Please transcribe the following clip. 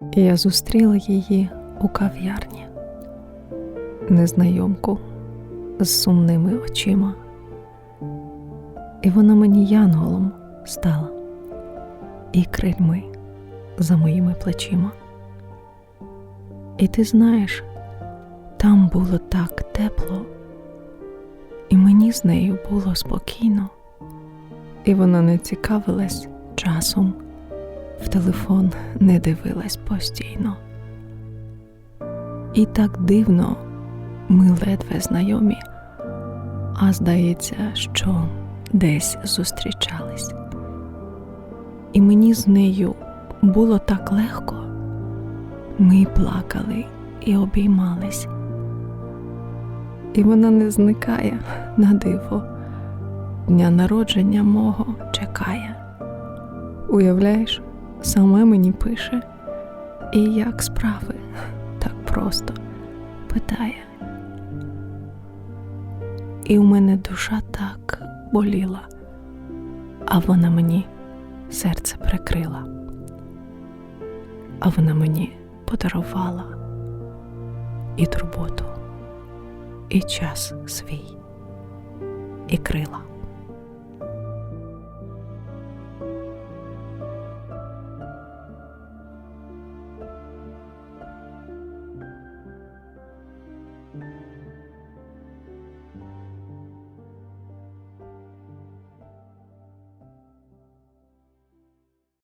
І я зустріла її у кав'ярні, незнайомку з сумними очима. І вона мені янголом стала. І крильми за моїми плечима. І ти знаєш, там було так тепло, і мені з нею було спокійно, і вона не цікавилась часом, в телефон не дивилась постійно. І так дивно ми ледве знайомі, а здається, що десь зустрічались. І мені з нею було так легко. Ми плакали і обіймались. І вона не зникає на диво. Дня народження мого чекає. Уявляєш, саме мені пише, і як справи так просто питає. І в мене душа так боліла, а вона мені серце прикрила, а вона мені подарувала і турботу, і час свій, і крила.